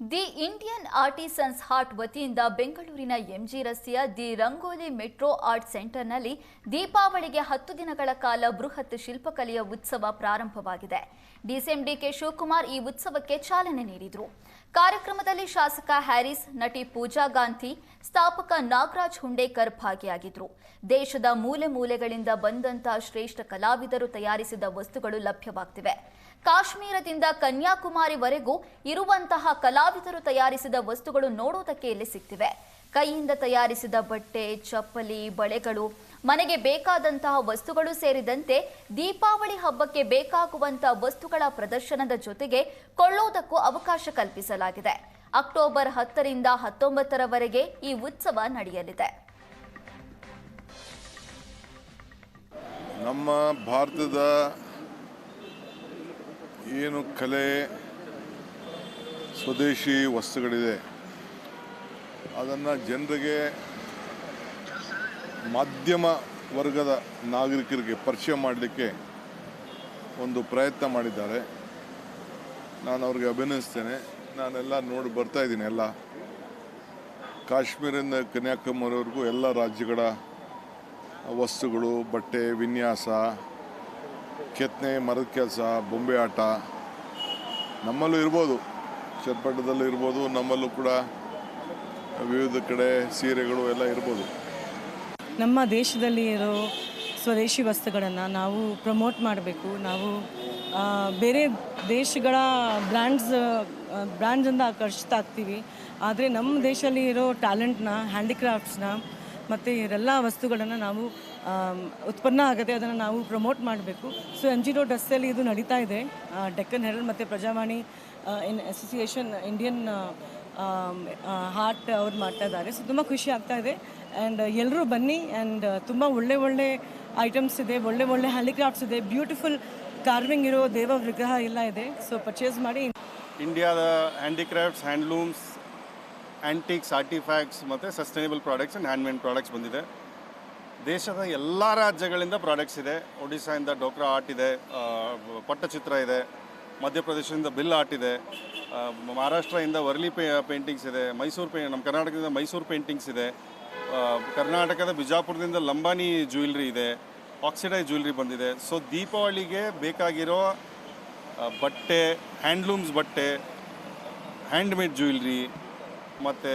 The Indian artisans heart ವತಿಯಿಂದ ಬೆಂಗಳೂರಿನ MG ರಸ್ತೆಯ ದಿ ರಂಗೋಲಿ ಮೆಟ್ರೋ ಆರ್ಟ್ ಸೆಂಟರ್ನಲ್ಲಿ ದೀಪಾವಳಿಗೆ ಹತ್ತು ದಿನಗಳ ಕಾಲ ಬೃಹತ್ ಶಿಲ್ಪಕಲೆಯ ಉತ್ಸವ ಪ್ರಾರಂಭವಾಗಿದೆ. ಡಿಸಿಎಂ ಡಿಕೆ ಶಿವಕುಮಾರ್ ಈ ಉತ್ಸವಕ್ಕೆ ಚಾಲನೆ ನೀಡಿದರು. ಕಾರ್ಯಕ್ರಮದಲ್ಲಿ ಶಾಸಕ ಹ್ಯಾರಿಸ್, ನಟಿ ಪೂಜಾ ಗಾಂಧಿ, ಸ್ಥಾಪಕ ನಾಗರಾಜ್ ಹುಂಡೇಕರ್ ಭಾಗಿಯಾಗಿದ್ರು. ದೇಶದ ಮೂಲೆ ಮೂಲೆಗಳಿಂದ ಬಂದಂತಹ ಶ್ರೇಷ್ಠ ಕಲಾವಿದರು ತಯಾರಿಸಿದ ವಸ್ತುಗಳು ಲಭ್ಯವಾಗ್ತಿವೆ. ಕಾಶ್ಮೀರದಿಂದ ಕನ್ಯಾಕುಮಾರಿವರೆಗೂ ಇರುವಂತಹ ಕಲಾವಿದರು ತಯಾರಿಸಿದ ವಸ್ತುಗಳು ನೋಡೋದಕ್ಕೆ ಇಲ್ಲಿ ಸಿಗ್ತಿವೆ? ಕೈಯಿಂದ ತಯಾರಿಸಿದ ಬಟ್ಟೆ, ಚಪ್ಪಲಿ, ಬಳೆಗಳು ಮನೆಗೆ ಬೇಕಾದಂತಹ ವಸ್ತುಗಳು ಸೇರಿದಂತೆ ದೀಪಾವಳಿ ಹಬ್ಬಕ್ಕೆ ಬೇಕಾಗುವಂತಹ ವಸ್ತುಗಳ ಪ್ರದರ್ಶನದ ಜೊತೆಗೆ ಕೊಳ್ಳೋದಕ್ಕೂ ಅವಕಾಶ ಕಲ್ಪಿಸಲಾಗಿದೆ. ಅಕ್ಟೋಬರ್ ಹತ್ತರಿಂದ ಹತ್ತೊಂಬತ್ತರವರೆಗೆ ಈ ಉತ್ಸವ ನಡೆಯಲಿದೆ. ನಮ್ಮ ಭಾರತದ ಏನು ಕಲೆ, ಸ್ವದೇಶಿ ವಸ್ತುಗಳಿದೆ. ಅದನ್ನು ಜನರಿಗೆ ಮಾಧ್ಯಮ ವರ್ಗದ ನಾಗರಿಕರಿಗೆ ಪರಿಚಯ ಮಾಡಲಿಕ್ಕೆ ಒಂದು ಪ್ರಯತ್ನ ಮಾಡಿದ್ದಾರೆ. ನಾನು ಅವ್ರಿಗೆ ಅಭಿನಯಿಸ್ತೇನೆ ನಾನೆಲ್ಲ ನೋಡಿ ಬರ್ತಾ ಇದ್ದೀನಿ ಎಲ್ಲ. ಕಾಶ್ಮೀರದಿಂದ ಕನ್ಯಾಕುಮಾರಿವರೆಗೂ ಎಲ್ಲ ರಾಜ್ಯಗಳ ವಸ್ತುಗಳು, ಬಟ್ಟೆ, ವಿನ್ಯಾಸ, ಕೆತ್ತನೆ, ಮರದ ಕೆಲಸ, ಬೊಂಬೆ ಆಟ ನಮ್ಮಲ್ಲೂ ಇರ್ಬೋದು. ಚರ್ಪಟ್ಟದಲ್ಲೂ ಇರ್ಬೋದು. ನಮ್ಮಲ್ಲೂ ಕೂಡ ವಿವಿಧ ಕಡೆ ಸೀರೆಗಳು ಎಲ್ಲ ಇರ್ಬೋದು. ನಮ್ಮ ದೇಶದಲ್ಲಿ ಇರೋ ಸ್ವದೇಶಿ ವಸ್ತುಗಳನ್ನು ನಾವು ಪ್ರಮೋಟ್ ಮಾಡಬೇಕು. ನಾವು ಬೇರೆ ದೇಶಗಳ ಬ್ರ್ಯಾಂಡ್ಸ್ ಬ್ರ್ಯಾಂಡ್ಸಿಂದ ಆಕರ್ಷಿತ ಆಗ್ತೀವಿ. ಆದರೆ ನಮ್ಮ ದೇಶದಲ್ಲಿ ಇರೋ ಟ್ಯಾಲೆಂಟ್ನ ಹ್ಯಾಂಡಿಕ್ರಾಫ್ಟ್ಸ್ನ ಮತ್ತು ಇವರೆಲ್ಲ ವಸ್ತುಗಳನ್ನು ನಾವು ಉತ್ಪನ್ನ ಆಗುತ್ತೆ ಅದನ್ನು ನಾವು ಪ್ರಮೋಟ್ ಮಾಡಬೇಕು. ಸೊ ಎಂ ಜಿ ರೋಡ್ ರಸ್ತೆಯಲ್ಲಿ ಇದು ನಡೀತಾ ಇದೆ. ಡೆಕ್ಕನ್ ಹೆರಲ್ ಮತ್ತು Prajavani in association Indian heart ಅವ್ರು ಮಾಡ್ತಾ ಇದ್ದಾರೆ. ಸೊ ತುಂಬ ಖುಷಿ ಆಗ್ತಾ ಇದೆ. ಆ್ಯಂಡ್ ಎಲ್ಲರೂ ಬನ್ನಿ. ಆ್ಯಂಡ್ ತುಂಬ ಒಳ್ಳೆ ಒಳ್ಳೆ ಐಟಮ್ಸ್ ಇದೆ. ಒಳ್ಳೆ ಒಳ್ಳೆ ಹ್ಯಾಂಡಿಕ್ರಾಫ್ಟ್ಸ್ ಇದೆ. ಬ್ಯೂಟಿಫುಲ್ ಕಾರ್ವಿಂಗ್ ಇರೋ ದೇವ ವಿಗ್ರಹ ಎಲ್ಲ ಇದೆ. ಸೊ ಪರ್ಚೇಸ್ ಮಾಡಿ. ಇಂಡಿಯಾದ ಹ್ಯಾಂಡಿಕ್ರಾಫ್ಟ್ಸ್ ಹ್ಯಾಂಡ್ಲೂಮ್ಸ್ ಆ್ಯಂಟಿಕ್ಸ್ ಆರ್ಟಿಫ್ಯಾಕ್ಟ್ಸ್ ಮತ್ತು sustainable products and made products ಬಂದಿದೆ. ದೇಶದ ಎಲ್ಲ ರಾಜ್ಯಗಳಿಂದ ಪ್ರಾಡಕ್ಟ್ಸ್ ಇದೆ. ಒಡಿಸ್ಸಾಯಿಂದ ಡೋಕ್ರಾ ಆರ್ಟ್ ಇದೆ. ಪಟ್ಟಚಿತ್ರ ಇದೆ. ಮಧ್ಯಪ್ರದೇಶದಿಂದ ಬಿಲ್ ಆರ್ಟ್ ಇದೆ ಮಹಾರಾಷ್ಟ್ರದಿಂದ ವರ್ಲಿ ಪೇ ಪೇಂಟಿಂಗ್ಸ್ ಇದೆ. ಮೈಸೂರು ಪೇ, ನಮ್ಮ ಕರ್ನಾಟಕದಿಂದ ಮೈಸೂರು ಪೇಂಟಿಂಗ್ಸ್ ಇದೆ. ಕರ್ನಾಟಕದ ಬಿಜಾಪುರದಿಂದ ಲಂಬಾನಿ ಜ್ಯುವೆಲ್ರಿ ಇದೆ. ಆಕ್ಸಿಡೈಸ್ ಜ್ಯುವೆಲ್ರಿ ಬಂದಿದೆ. ಸೊ ದೀಪಾವಳಿಗೆ ಬೇಕಾಗಿರೋ ಬಟ್ಟೆ ಹ್ಯಾಂಡ್ಲೂಮ್ಸ್ ಬಟ್ಟೆ ಹ್ಯಾಂಡ್ಮೇಡ್ ಜ್ಯುವೆಲ್ರಿ ಮತ್ತು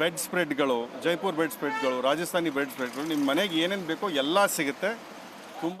ಬೆಡ್ ಸ್ಪ್ರೆಡ್ಗಳು ಜೈಪುರ್ ಬೆಡ್ ಸ್ಪ್ರೆಡ್ಗಳು ರಾಜಸ್ಥಾನಿ ಬೆಡ್ ಸ್ಪ್ರೆಡ್ಗಳು ನಿಮ್ಮ ಮನೆಗೆ ಏನೇನು ಬೇಕೋ ಎಲ್ಲ ಸಿಗುತ್ತೆ. ತುಂಬ